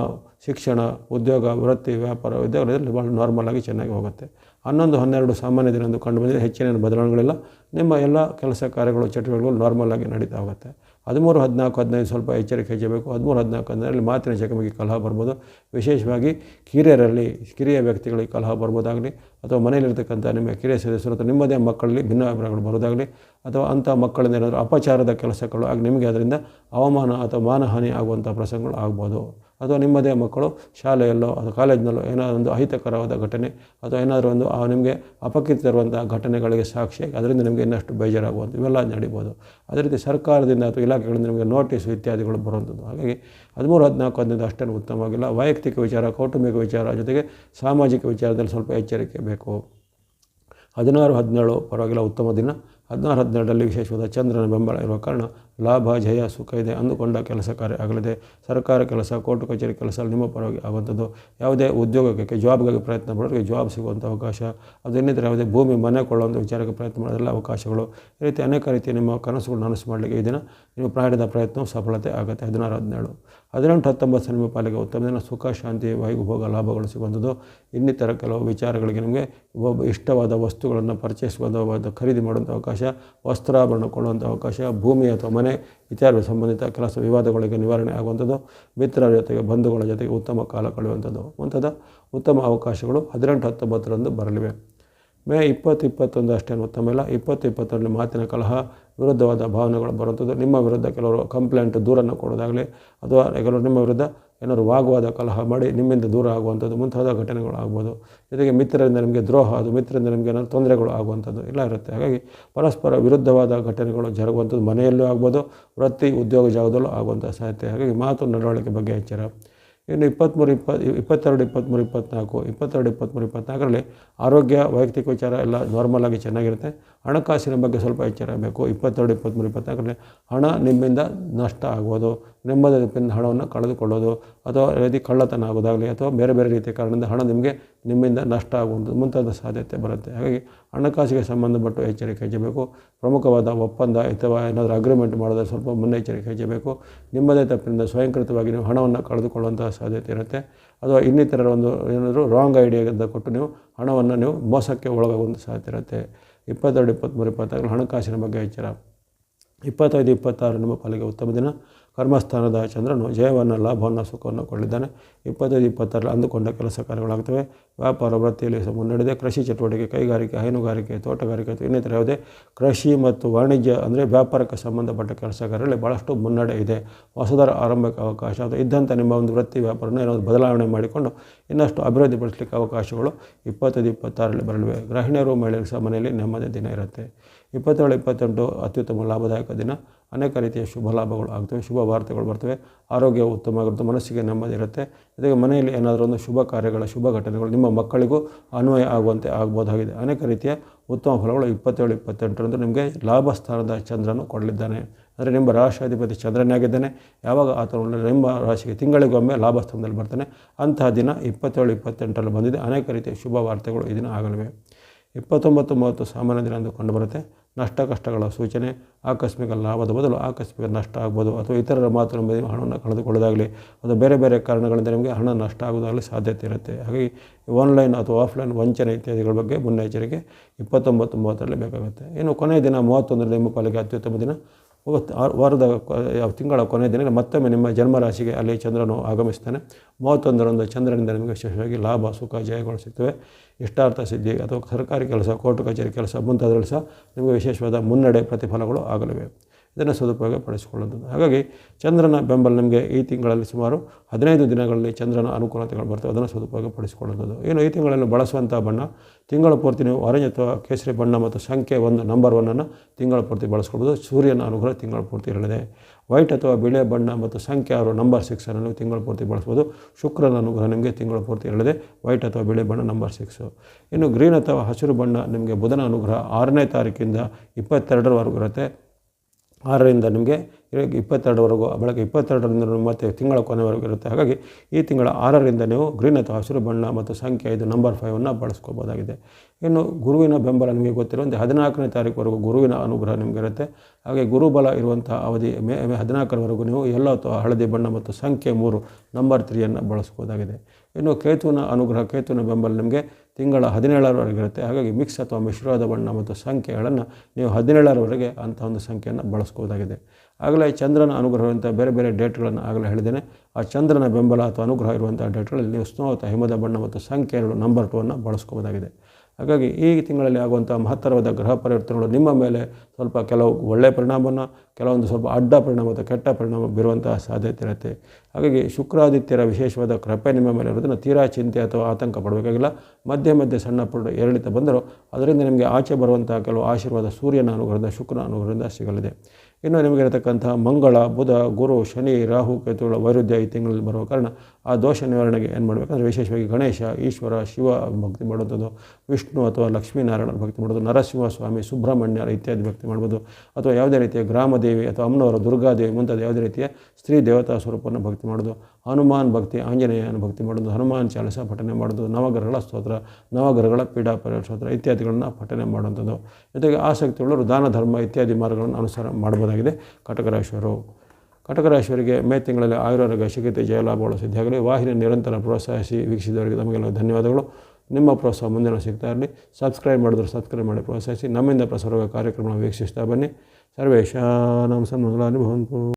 ಶಿಕ್ಷಣ, ಉದ್ಯೋಗ, ವೃತ್ತಿ, ವ್ಯಾಪಾರ, ಉದ್ಯೋಗದಲ್ಲಿ ಭಾಳ ನಾರ್ಮಲ್ ಆಗಿ ಚೆನ್ನಾಗಿ ಹೋಗುತ್ತೆ. ಹನ್ನೊಂದು, ಹನ್ನೆರಡು ಸಾಮಾನ್ಯ ದಿನದಂದು ಕಂಡು ಬಂದಿದೆ ಹೆಚ್ಚಿನ ಬದಲಾವಣೆಗಳಿಲ್ಲ. ನಿಮ್ಮ ಎಲ್ಲ ಕೆಲಸ ಕಾರ್ಯಗಳು, ಚಟುವಟಿಕೆಗಳು ನಾರ್ಮಲ್ ಆಗಿ ನಡೀತಾ ಹೋಗುತ್ತೆ. ಹದಿಮೂರು, ಹದಿನಾಲ್ಕು, ಹದಿನೈದು ಸ್ವಲ್ಪ ಎಚ್ಚರಿಕೆ ಹೆಚ್ಚಬೇಕು. ಹದಿಮೂರು, ಹದಿನಾಲ್ಕು ಹದಿನೈದರಲ್ಲಿ ಮಾತಿನ ಚಕಮಕಿ ಕಲಹ ಬರ್ಬೋದು. ವಿಶೇಷವಾಗಿ ಕಿರಿಯರಲ್ಲಿ ಕಿರಿಯ ವ್ಯಕ್ತಿಗಳಿಗೆ ಕಲಹ ಬರ್ಬೋದಾಗಲಿ, ಅಥವಾ ಮನೆಯಲ್ಲಿರ್ತಕ್ಕಂಥ ನಿಮ್ಮ ಕಿರಿಯ ಸದಸ್ಯರು ಅಥವಾ ನಿಮ್ಮದೇ ಮಕ್ಕಳಲ್ಲಿ ಭಿನ್ನಾಭಿಪ್ರಾಯಗಳು ಬರೋದಾಗಲಿ, ಅಥವಾ ಅಂಥ ಮಕ್ಕಳಿಂದ ಏನಾದರೂ ಅಪಚಾರದ ಕೆಲಸಗಳು ಆಗ ನಿಮಗೆ ಅದರಿಂದ ಅವಮಾನ ಅಥವಾ ಮಾನಹಾನಿ ಆಗುವಂಥ ಪ್ರಸಂಗಗಳು ಆಗ್ಬೋದು. ಅಥವಾ ನಿಮ್ಮದೇ ಮಕ್ಕಳು ಶಾಲೆಯಲ್ಲೋ ಅಥವಾ ಕಾಲೇಜಿನಲ್ಲೋ ಏನಾದರೂ ಒಂದು ಅಹಿತಕರವಾದ ಘಟನೆ ಅಥವಾ ಏನಾದರೂ ಒಂದು, ಆ ನಿಮಗೆ ಅಪಕೀರ್ತಿ ತರುವಂಥ ಘಟನೆಗಳಿಗೆ ಸಾಕ್ಷಿ ಅದರಿಂದ ನಿಮಗೆ ಇನ್ನಷ್ಟು ಬೇಜಾರಾಗುವಂಥ ಇವೆಲ್ಲ ನಡೀಬೋದು. ಅದೇ ರೀತಿ ಸರ್ಕಾರದಿಂದ ಅಥವಾ ಇಲಾಖೆಗಳಿಂದ ನಿಮಗೆ ನೋಟಿಸು ಇತ್ಯಾದಿಗಳು ಬರುವಂಥದ್ದು. ಹಾಗಾಗಿ ಹದಿಮೂರು, ಹದಿನಾಲ್ಕು, ಹದಿನೈದು ಅಷ್ಟೇನು ಉತ್ತಮವಾಗಿಲ್ಲ. ವೈಯಕ್ತಿಕ ವಿಚಾರ, ಕೌಟುಂಬಿಕ ವಿಚಾರ ಜೊತೆಗೆ ಸಾಮಾಜಿಕ ವಿಚಾರದಲ್ಲಿ ಸ್ವಲ್ಪ ಎಚ್ಚರಿಕೆ ಬೇಕು. ಹದಿನಾರು, ಹದಿನೇಳು ಪರವಾಗಿಲ್ಲ ಉತ್ತಮ ದಿನ. ಹದಿನಾರು, ಹದಿನೇಳರಲ್ಲಿ ವಿಶೇಷವಾದ ಚಂದ್ರನ ಬೆಂಬಲ ಇರುವ ಕಾರಣ ಲಾಭ, ಜಯ, ಸುಖ ಇದೆ ಅಂದುಕೊಂಡ ಕೆಲಸ ಕಾರ್ಯ ಆಗಲಿದೆ. ಸರ್ಕಾರ ಕೆಲಸ, ಕೋರ್ಟ್ ಕಚೇರಿ ಕೆಲಸ ನಿಮ್ಮ ಪರವಾಗಿ ಆಗುವಂಥದ್ದು. ಯಾವುದೇ ಉದ್ಯೋಗಕ್ಕೆ ಜಾಬ್ಗಾಗಿ ಪ್ರಯತ್ನ ಮಾಡೋರಿಗೆ ಜಾಬ್ ಸಿಗುವಂಥ ಅವಕಾಶ. ಅದು ಇನ್ನಿತರ ಯಾವುದೇ ಭೂಮಿ, ಮನೆ ಕೊಳ್ಳುವಂಥ ವಿಚಾರಕ್ಕೆ ಪ್ರಯತ್ನ ಮಾಡೋದೆಲ್ಲ ಅವಕಾಶಗಳು. ಈ ರೀತಿ ಅನೇಕ ರೀತಿಯ ನಿಮ್ಮ ಕನಸುಗಳು ನನಸು ಮಾಡಲಿಕ್ಕೆ ಇದನ್ನು ದಿನ ನೀವು ಪ್ರಯತ್ನ ಪ್ರಯತ್ನವು ಸಫಲತೆ ಆಗುತ್ತೆ. ಹದಿನಾರು ಹದಿನೇಳು ಹದಿನೆಂಟು, ಹತ್ತೊಂಬತ್ತು ನಿಮ್ಮ ಪಾಲಿಗೆ ಉತ್ತಮ ದಿನ. ಸುಖ, ಶಾಂತಿ ವೈಭೋಗ ಲಾಭಗಳು ಸಿಗುವಂಥದ್ದು. ಇನ್ನಿತರ ಕೆಲವು ವಿಚಾರಗಳಿಗೆ ನಿಮಗೆ ಒಬ್ಬ ಇಷ್ಟವಾದ ವಸ್ತುಗಳನ್ನು ಪರ್ಚೇಸ್ ಖರೀದಿ ಮಾಡುವಂಥ ಅವಕಾಶ, ವಸ್ತ್ರಾಭರಣ ಕೊಡುವಂಥ ಅವಕಾಶ, ಭೂಮಿ ಅಥವಾ ಮನೆ ವಿಚಾರ ಸಂಬಂಧಿತ ಕೆಲಸ ವಿವಾದಗಳಿಗೆ ನಿವಾರಣೆ ಆಗುವಂಥದ್ದು, ಮಿತ್ರರ ಜೊತೆಗೆ ಬಂಧುಗಳ ಜೊತೆಗೆ ಉತ್ತಮ ಕಾಲ ಕಳೆಯುವಂಥದ್ದು. ಮುಂತಾದ ಉತ್ತಮ ಅವಕಾಶಗಳು ಹದಿನೆಂಟು ಹತ್ತೊಂಬತ್ತರಂದು ಬರಲಿವೆ. ಮೇ ಇಪ್ಪತ್ತು, ಇಪ್ಪತ್ತೊಂದು ಅಷ್ಟೇನು ಉತ್ತಮ ಇಲ್ಲ. ಇಪ್ಪತ್ತು, ಇಪ್ಪತ್ತರಲ್ಲಿ ಮಾತಿನ ಕಲಹ, ವಿರುದ್ಧವಾದ ಭಾವನೆಗಳು ಬರುವಂಥದ್ದು. ನಿಮ್ಮ ವಿರುದ್ಧ ಕೆಲವರು ಕಂಪ್ಲೇಂಟ್ ದೂರನ್ನು ಕೊಡೋದಾಗಲಿ ಅಥವಾ ಕೆಲವರು ನಿಮ್ಮ ವಿರುದ್ಧ ಏನಾದ್ರು ವಾಗ್ವಾದ ಕಲಹ ಮಾಡಿ ನಿಮ್ಮಿಂದ ದೂರ ಆಗುವಂಥದ್ದು, ಮುಂತಾದ ಘಟನೆಗಳು ಆಗ್ಬೋದು. ಜೊತೆಗೆ ಮಿತ್ರರಿಂದ ನಿಮಗೆ ದ್ರೋಹ ಅದು, ಮಿತ್ರರಿಂದ ನಿಮಗೆ ಏನಾದ್ರು ತೊಂದರೆಗಳು ಆಗುವಂಥದ್ದು ಎಲ್ಲ ಇರುತ್ತೆ. ಹಾಗಾಗಿ ಪರಸ್ಪರ ವಿರುದ್ಧವಾದ ಘಟನೆಗಳು ಜರುಗುವಂಥದ್ದು ಮನೆಯಲ್ಲೂ ಆಗ್ಬೋದು, ವೃತ್ತಿ ಉದ್ಯೋಗ ಜಾಗದಲ್ಲೂ ಆಗುವಂಥ ಸಾಧ್ಯತೆ. ಹಾಗಾಗಿ ಮಾತು ನಡವಳಿಕೆ ಬಗ್ಗೆ ಎಚ್ಚರ. ಇನ್ನು ಇಪ್ಪತ್ತ್ಮೂರು ಇಪ್ಪ ಇಪ್ಪತ್ತೆರಡು, ಇಪ್ಪತ್ತ್ಮೂರು, ಇಪ್ಪತ್ತ್ನಾಲ್ಕು, ಇಪ್ಪತ್ತೆರಡು, ಇಪ್ಪತ್ತ್ಮೂರು, ಇಪ್ಪತ್ತ್ನಾಲ್ಕರಲ್ಲಿ ಆರೋಗ್ಯ, ವೈಯಕ್ತಿಕ ವಿಚಾರ ಎಲ್ಲ ನಾರ್ಮಲಾಗಿ ಚೆನ್ನಾಗಿರುತ್ತೆ. ಹಣಕಾಸಿನ ಬಗ್ಗೆ ಸ್ವಲ್ಪ ಎಚ್ಚರ ಬೇಕು ಇಪ್ಪತ್ತೆರಡು, ಇಪ್ಪತ್ತ್ಮೂರು, ಇಪ್ಪತ್ತ್ನಾಲ್ಕರಲ್ಲಿ ಹಣ ನಿಮ್ಮಿಂದ ನಷ್ಟ ಆಗೋದು ನೆಮ್ಮದಿ ಹಣವನ್ನು ಕಳೆದುಕೊಳ್ಳೋದು, ಅಥವಾ ರೀತಿ ಕಳ್ಳತನ ಆಗೋದಾಗಲಿ ಅಥವಾ ಬೇರೆ ಬೇರೆ ರೀತಿಯ ಕಾರಣದಿಂದ ಹಣ ನಿಮಗೆ ನಿಮ್ಮಿಂದ ನಷ್ಟ ಆಗುವಂಥದ್ದು, ಮುಂತಾದ ಸಾಧ್ಯತೆ ಬರುತ್ತೆ. ಹಾಗಾಗಿ ಹಣಕಾಸಿಗೆ ಸಂಬಂಧಪಟ್ಟು ಎಚ್ಚರಿಕೆ ಹೆಚ್ಚಬೇಕು ಪ್ರಮುಖವಾದ ಒಪ್ಪಂದ ಅಥವಾ ಏನಾದರೂ ಅಗ್ರಿಮೆಂಟ್ ಮಾಡಿದ್ರೆ ಸ್ವಲ್ಪ ಮುನ್ನೆಚ್ಚರಿಕೆ ಹೆಚ್ಚಬೇಕು ನಿಮ್ಮದೇ ತಪ್ಪಿನಿಂದ ಸ್ವಯಂಕೃತವಾಗಿ ನೀವು ಹಣವನ್ನು ಕಳೆದುಕೊಳ್ಳುವಂಥ ಸಾಧ್ಯತೆ ಇರುತ್ತೆ. ಅಥವಾ ಇನ್ನಿತರ ಒಂದು ಏನಾದರೂ ರಾಂಗ್ ಐಡಿಯಾದ ಕೊಟ್ಟು ನೀವು ಹಣವನ್ನು ನೀವು ಮೋಸಕ್ಕೆ ಒಳಗಾಗುವಂಥ ಸಾಧ್ಯತೆ ಇರುತ್ತೆ. ಇಪ್ಪತ್ತೆರಡು, ಇಪ್ಪತ್ತ್ಮೂರು ಇಪ್ಪತ್ತಾರು ಹಣಕಾಸಿನ ಬಗ್ಗೆ ಎಚ್ಚರ. ಇಪ್ಪತ್ತೈದು, ಇಪ್ಪತ್ತಾರು ನಿಮ್ಮ ಪಾಲಿಗೆ ಉತ್ತಮ ದಿನ. ಕರ್ಮಸ್ಥಾನದ ಚಂದ್ರನು ಜಯವನ್ನು, ಲಾಭವನ್ನು, ಸುಖವನ್ನು ಕೊಂಡಿದ್ದಾನೆ ಇಪ್ಪತ್ತೈದು ಇಪ್ಪತ್ತರಲ್ಲಿ ಅಂದುಕೊಂಡ ಕೆಲಸ ಕಾರ್ಯಗಳಾಗ್ತವೆ. ವ್ಯಾಪಾರ ವೃತ್ತಿಯಲ್ಲಿ ಮುನ್ನಡೆದೆ ಕೃಷಿ ಚಟುವಟಿಕೆ, ಕೈಗಾರಿಕೆ, ಹೈನುಗಾರಿಕೆ, ತೋಟಗಾರಿಕೆ ಇನ್ನಿತರ ಯಾವುದೇ ಕೃಷಿ ಮತ್ತು ವಾಣಿಜ್ಯ ಅಂದರೆ ವ್ಯಾಪಾರಕ್ಕೆ ಸಂಬಂಧಪಟ್ಟ ಕೆಲಸ ಕಾರ್ಯಗಳಲ್ಲಿ ಭಾಳಷ್ಟು ಮುನ್ನಡೆ ಇದೆ. ಹೊಸದರ ಆರಂಭಕ್ಕೆ ಅವಕಾಶ ಅಥವಾ ಇದ್ದಂಥ ನಿಮ್ಮ ಒಂದು ವೃತ್ತಿ ವ್ಯಾಪಾರನ ಏನಾದರೂ ಬದಲಾವಣೆ ಮಾಡಿಕೊಂಡು ಇನ್ನಷ್ಟು ಅಭಿವೃದ್ಧಿಪಡಿಸಲಿಕ್ಕೆ ಅವಕಾಶಗಳು ಇಪ್ಪತ್ತೈದು ಇಪ್ಪತ್ತಾರರಲ್ಲಿ ಬರಲಿವೆ. ಗೃಹಿಣಿಯರು, ಮಹಿಳೆಯರು ಸಹ ಮನೆಯಲ್ಲಿ ನೆಮ್ಮದಿ ದಿನ ಇರುತ್ತೆ. ಇಪ್ಪತ್ತೇಳು ಇಪ್ಪತ್ತೆಂಟು ಅತ್ಯುತ್ತಮ ಲಾಭದಾಯಕ ದಿನ. ಅನೇಕ ರೀತಿಯ ಶುಭ ಲಾಭಗಳು ಆಗ್ತವೆ. ಶುಭ ವಾರ್ತೆಗಳು ಬರ್ತವೆ. ಆರೋಗ್ಯ ಉತ್ತಮವಾಗಿರುತ್ತೆ ಮನಸ್ಸಿಗೆ ನೆಮ್ಮದಿ ಇರುತ್ತೆ. ಜೊತೆಗೆ ಮನೆಯಲ್ಲಿ ಏನಾದರೂ ಒಂದು ಶುಭ ಕಾರ್ಯಗಳ, ಶುಭ ಘಟನೆಗಳು ನಿಮ್ಮ ಮಕ್ಕಳಿಗೂ ಅನ್ವಯ ಆಗುವಂತೆ ಆಗ್ಬೋದಾಗಿದೆ. ಅನೇಕ ರೀತಿಯ ಉತ್ತಮ ಫಲಗಳು ಇಪ್ಪತ್ತೇಳು ಇಪ್ಪತ್ತೆಂಟರಂದು ನಿಮಗೆ ಲಾಭ ಸ್ಥಾನದ ಚಂದ್ರನು ಕೊಡಲಿದ್ದಾನೆ. ಅಂದರೆ ನಿಮ್ಮ ರಾಶಿಯಾಧಿಪತಿ ಚಂದ್ರನಾಗಿದ್ದಾನೆ ಯಾವಾಗ ಆತನು ನಿಮ್ಮ ರಾಶಿಗೆ ತಿಂಗಳಿಗೊಮ್ಮೆ ಲಾಭ ಸ್ಥಾನದಲ್ಲಿ ಬರ್ತಾನೆ, ಅಂತಹ ದಿನ ಇಪ್ಪತ್ತೇಳು, ಇಪ್ಪತ್ತೆಂಟರಲ್ಲಿ ಬಂದಿದೆ. ಅನೇಕ ರೀತಿಯ ಶುಭ ವಾರ್ತೆಗಳು ಈ ದಿನ ಆಗಲಿವೆ. ಇಪ್ಪತ್ತೊಂಬತ್ತು, ಮೂವತ್ತು ಸಾಮಾನ್ಯ ದಿನ ಎಂದು ಕಂಡುಬರುತ್ತೆ ನಷ್ಟ ಕಷ್ಟಗಳ ಸೂಚನೆ, ಆಕಸ್ಮಿಕ ಲಾಭದ ಬದಲು ಆಕಸ್ಮಿಕ ನಷ್ಟ ಆಗ್ಬೋದು ಅಥವಾ ಇತರರ ಮಾತು ಹಣವನ್ನು ಕಳೆದುಕೊಳ್ಳೋದಾಗಲಿ ಅಥವಾ ಬೇರೆ ಬೇರೆ ಕಾರಣಗಳಿಂದ ನಿಮಗೆ ಹಣ ನಷ್ಟ ಆಗೋದಾಗಲಿ ಸಾಧ್ಯತೆ ಇರುತ್ತೆ. ಹಾಗಾಗಿ ಆನ್ಲೈನ್ ಅಥವಾ ಆಫ್ಲೈನ್ ವಂಚನೆ ಇತ್ಯಾದಿಗಳ ಬಗ್ಗೆ ಮುನ್ನೆಚ್ಚರಿಕೆ ಇಪ್ಪತ್ತೊಂಬತ್ತು, ಮೂವತ್ತರಲ್ಲಿ ಬೇಕಾಗುತ್ತೆ. ಇನ್ನು ಕೊನೆಯ ದಿನ ಮೂವತ್ತೊಂದರಲ್ಲಿ ನಿಮ್ಮ ಪಾಲಿಗೆ ಅತ್ಯುತ್ತಮ ದಿನ. ಆ ವಾರದ ತಿಂಗಳ ಕೊನೆಯ ದಿನ ಮತ್ತೊಮ್ಮೆ ನಿಮ್ಮ ಜನ್ಮರಾಶಿಗೆ ಅಲ್ಲಿ ಚಂದ್ರನು ಆಗಮಿಸ್ತಾನೆ. ಮೂವತ್ತೊಂದರಂದು ಚಂದ್ರನಿಂದ ನಿಮಗೆ ವಿಶೇಷವಾಗಿ ಲಾಭ, ಸುಖ, ಜಯಗಳು ಸಿಗ್ತವೆ. ಇಷ್ಟಾರ್ಥ ಸಿದ್ಧಿ ಅಥವಾ ಸರ್ಕಾರಿ ಕೆಲಸ, ಕೋರ್ಟ್ ಕಚೇರಿ ಕೆಲಸ ಮುಂತಾದರಲ್ಲಿ ಸಹ ನಿಮಗೆ ವಿಶೇಷವಾದ ಮುನ್ನಡೆ ಪ್ರತಿಫಲಗಳು ಆಗಲಿವೆ. ಇದನ್ನು ಸದುಪಯೋಗ ಪಡಿಸಿಕೊಳ್ಳುವಂಥದ್ದು ಹಾಗಾಗಿ ಚಂದ್ರನ ಬೆಂಬಲ ನಿಮಗೆ ಈ ತಿಂಗಳಲ್ಲಿ ಸುಮಾರು ಹದಿನೈದು ದಿನಗಳಲ್ಲಿ ಚಂದ್ರನ ಅನುಕೂಲತೆಗಳು ಬರ್ತವೆ. ಅದನ್ನು ಸದುಪಯೋಗ ಪಡಿಸಿಕೊಳ್ಳುವಂಥದ್ದು ಏನು ಈ ತಿಂಗಳಲ್ಲಿ ಬಳಸುವಂಥ ಬಣ್ಣ, ತಿಂಗಳ ಪೂರ್ತಿ ನೀವು ಆರೆಂಜ್ ಅಥವಾ ಕೇಸರಿ ಬಣ್ಣ ಮತ್ತು ಸಂಖ್ಯೆ ಒಂದು ನಂಬರ್ ಒನ್ನನ್ನು ತಿಂಗಳ ಪೂರ್ತಿ ಬಳಸ್ಕೊಳ್ಬೋದು. ಸೂರ್ಯನ ಅನುಗ್ರಹ ತಿಂಗಳ ಪೂರ್ತಿ ಇರಲಿದೆ. ವೈಟ್ ಅಥವಾ ಬಿಳೆ ಬಣ್ಣ ಮತ್ತು ಸಂಖ್ಯೆ ಆರು ನಂಬರ್ ಸಿಕ್ಸನ್ನು ನೀವು ತಿಂಗಳ ಪೂರ್ತಿ ಬಳಸ್ಬೋದು. ಶುಕ್ರನ ಅನುಗ್ರಹ ನಿಮಗೆ ತಿಂಗಳ ಪೂರ್ತಿ ಇರಲಿದೆ. ವೈಟ್ ಅಥವಾ ಬಿಳೆ ಬಣ್ಣ ನಂಬರ್ ಸಿಕ್ಸು ಇನ್ನು ಗ್ರೀನ್ ಅಥವಾ ಹಸಿರು ಬಣ್ಣ ನಿಮಗೆ ಬುಧನ ಅನುಗ್ರಹ ಆರನೇ ತಾರೀಕಿಂದ ಇಪ್ಪತ್ತೆರಡರವರೆಗೂ ಇರುತ್ತೆ. ಆರರಿಂದ ನಿಮಗೆ ಇಪ್ಪತ್ತೆರಡರವರೆಗೂ ಬೆಳಗ್ಗೆ ಇಪ್ಪತ್ತೆರಡರಿಂದ ಮತ್ತೆ ತಿಂಗಳ ಕೊನೆವರೆಗೂ ಇರುತ್ತೆ. ಹಾಗಾಗಿ ಈ ತಿಂಗಳ ಆರರಿಂದ ನೀವು ಗ್ರೀನ್ ಅಥವಾ ಹಸಿರು ಬಣ್ಣ ಮತ್ತು ಸಂಖ್ಯೆ ಐದು ನಂಬರ್ ಫೈವನ್ನು ಬಳಸ್ಕೋಬೋದಾಗಿದೆ. ಇನ್ನು ಗುರುವಿನ ಬೆಂಬಲ ನಿಮಗೆ ಗೊತ್ತಿರುವಂತೆ ಹದಿನಾಲ್ಕನೇ ತಾರೀಕುವರೆಗೂ ಗುರುವಿನ ಅನುಗ್ರಹ ನಿಮಗೆ ಇರುತ್ತೆ. ಹಾಗೆ ಗುರುಬಲ ಇರುವಂಥ ಅವಧಿ ಮೇ ಹದಿನಾಲ್ಕರವರೆಗೂ ನೀವು ಎಲ್ಲೋ ಅಥವಾ ಹಳದಿ ಬಣ್ಣ ಮತ್ತು ಸಂಖ್ಯೆ ಮೂರು ನಂಬರ್ ತ್ರೀಯನ್ನು ಬಳಸ್ಬೋದಾಗಿದೆ. ಇನ್ನು ಕೇತುವಿನ ಅನುಗ್ರಹ, ಕೇತುವಿನ ಬೆಂಬಲ ನಿಮಗೆ ತಿಂಗಳ ಹದಿನೇಳರವರೆಗೆ ಇರುತ್ತೆ. ಹಾಗಾಗಿ ಮಿಕ್ಸ್ ಅಥವಾ ಮಿಶ್ರವಾದ ಬಣ್ಣ ಮತ್ತು ಸಂಖ್ಯೆಗಳನ್ನು ನೀವು ಹದಿನೇಳರವರೆಗೆ ಅಂಥ ಒಂದು ಸಂಖ್ಯೆಯನ್ನು ಬಳಸ್ಬೋದಾಗಿದೆ ಆಗಲೇ ಚಂದ್ರನ ಅನುಗ್ರಹವಂಥ ಬೇರೆ ಬೇರೆ ಡೇಟ್ಗಳನ್ನು ಆಗಲೇ ಹೇಳಿದ್ದೇನೆ. ಆ ಚಂದ್ರನ ಬೆಂಬಲ ಅಥವಾ ಅನುಗ್ರಹ ಇರುವಂಥ ಡೇಟ್ಗಳಲ್ಲಿ ನೀವು ಸ್ನೋ ಅಥವಾ ಹಿಮದ ಬಣ್ಣ ಮತ್ತು ಸಂಖ್ಯೆ ಎರಡು ನಂಬರ್ ಟೂ ಅನ್ನು ಬಳಸ್ಕೋಬೋದಾಗಿದೆ. ಹಾಗಾಗಿ ಈ ತಿಂಗಳಲ್ಲಿ ಆಗುವಂಥ ಮಹತ್ತರವಾದ ಗ್ರಹ ಪರಿವರ್ತನೆಗಳು ನಿಮ್ಮ ಮೇಲೆ ಸ್ವಲ್ಪ ಕೆಲವು ಒಳ್ಳೆಯ ಪರಿಣಾಮವನ್ನು ಕೆಲವೊಂದು ಸ್ವಲ್ಪ ಅಡ್ಡ ಪರಿಣಾಮ ಅಥವಾ ಕೆಟ್ಟ ಪರಿಣಾಮ ಬೀರುವಂತಹ ಸಾಧ್ಯತೆ ಇರುತ್ತೆ. ಹಾಗಾಗಿ ಶುಕ್ರಾದಿತ್ಯರ ವಿಶೇಷವಾದ ಕೃಪೆ ನಿಮ್ಮ ಮೇಲೆ ಇರೋದನ್ನು ತೀರಾ ಚಿಂತೆ ಅಥವಾ ಆತಂಕ ಪಡಬೇಕಾಗಿಲ್ಲ. ಮಧ್ಯೆ ಮಧ್ಯೆ ಸಣ್ಣ ಪುಟ್ಟ ಏರಿಳಿತ ಬಂದರೂ ಅದರಿಂದ ನಿಮಗೆ ಆಚೆ ಬರುವಂತಹ ಕೆಲವು ಆಶೀರ್ವಾದ ಸೂರ್ಯನ ಅನುಗ್ರಹದಿಂದ, ಶುಕ್ರನ ಅನುಗ್ರಹದಿಂದ ಸಿಗಲಿದೆ. ಇನ್ನು ನಿಮಗಿರತಕ್ಕಂತಹ ಮಂಗಳ, ಬುಧ, ಗುರು, ಶನಿ, ರಾಹು, ಕೇತುಗಳ ವೈರುಧ್ಯ ಈ ತಿಂಗಳಲ್ಲಿ ಬರುವ ಕಾರಣ ಆ ದೋಷ ನಿವಾರಣೆಗೆ ಏನು ಮಾಡಬೇಕಂದ್ರೆ ವಿಶೇಷವಾಗಿ ಗಣೇಶ, ಈಶ್ವರ, ಶಿವ ಭಕ್ತಿ ಮಾಡುವಂಥದ್ದು, ವಿಷ್ಣು ಅಥವಾ ಲಕ್ಷ್ಮೀನಾರಾಯಣರ ಭಕ್ತಿ ಮಾಡೋದು ನರಸಿಂಹ ಸ್ವಾಮಿ ಸುಬ್ರಹ್ಮಣ್ಯರ ಇತ್ಯಾದಿ ಭಕ್ತಿ ಮಾಡ್ಬೋದು ಅಥವಾ ಯಾವುದೇ ರೀತಿಯ ಗ್ರಾಮದೇವಿ ಅಥವಾ ಅಮ್ಮನವರ ದುರ್ಗಾದೇವಿ ಮುಂತಾದ ಯಾವುದೇ ರೀತಿಯ ಸ್ತ್ರೀ ದೇವತಾ ಸ್ವರೂಪವನ್ನು ಭಕ್ತಿ ಮಾಡೋದು ಹನುಮಾನ್ ಭಕ್ತಿ, ಆಂಜನೇಯನ ಭಕ್ತಿ ಮಾಡೋದು ಹನುಮಾನ್ ಚಾಲಿಸ ಪಠನೆ ಮಾಡೋದು ನವಗ್ರಹಗಳ ಸ್ತೋತ್ರ, ನವಗ್ರಹಗಳ ಪೀಡಾ ಪರಿಹಾರ ಸ್ತೋತ್ರ ಇತ್ಯಾದಿಗಳನ್ನು ಪಠನೆ ಮಾಡುವಂಥದ್ದು. ಜೊತೆಗೆ ಆಸಕ್ತಿ ಉಳ್ಳವರು ದಾನ, ಧರ್ಮ ಇತ್ಯಾದಿ ಮಾರ್ಗಗಳನ್ನು ಅನುಸಾರ ಮಾಡಬಹುದಾಗಿದೆ. ಕಟಕ ರಾಶಿಯವರು ಕಟಕ ರಾಶಿಯವರಿಗೆ ಮೇ ತಿಂಗಳಲ್ಲಿ ಆಯುರ್ವೇದ ಶಿಖತೆ ಜಯಲಾಭಗಳು ಸಿದ್ಧಿಯಾಗಲಿ ವಾಹಿನಿ ನಿರಂತರ ಪ್ರೋತ್ಸಾಹಿಸಿ ವೀಕ್ಷಿಸಿದವರಿಗೆ ತಮಗೆಲ್ಲ ಧನ್ಯವಾದಗಳು. ನಿಮ್ಮ ಪ್ರೋತ್ಸಾಹ ಮುಂದಿನ ಸಿಗ್ತಾ ಇರಲಿ. ಸಬ್ಸ್ಕ್ರೈಬ್ ಮಾಡಿದ್ರೆ ಸಬ್ಸ್ಕ್ರೈಬ್ ಮಾಡಿ ಪ್ರೋತ್ಸಾಹಿಸಿ. ನಮ್ಮಿಂದ ಪ್ರಸಾರವಾಗ ಕಾರ್ಯಕ್ರಮ ವೀಕ್ಷಿಸ್ತಾ ಬನ್ನಿ. ಸರ್ವೇಶ ನಮ್ಮ ಸನ್ಮಂಗಲಾನಿ ಭವಂತು.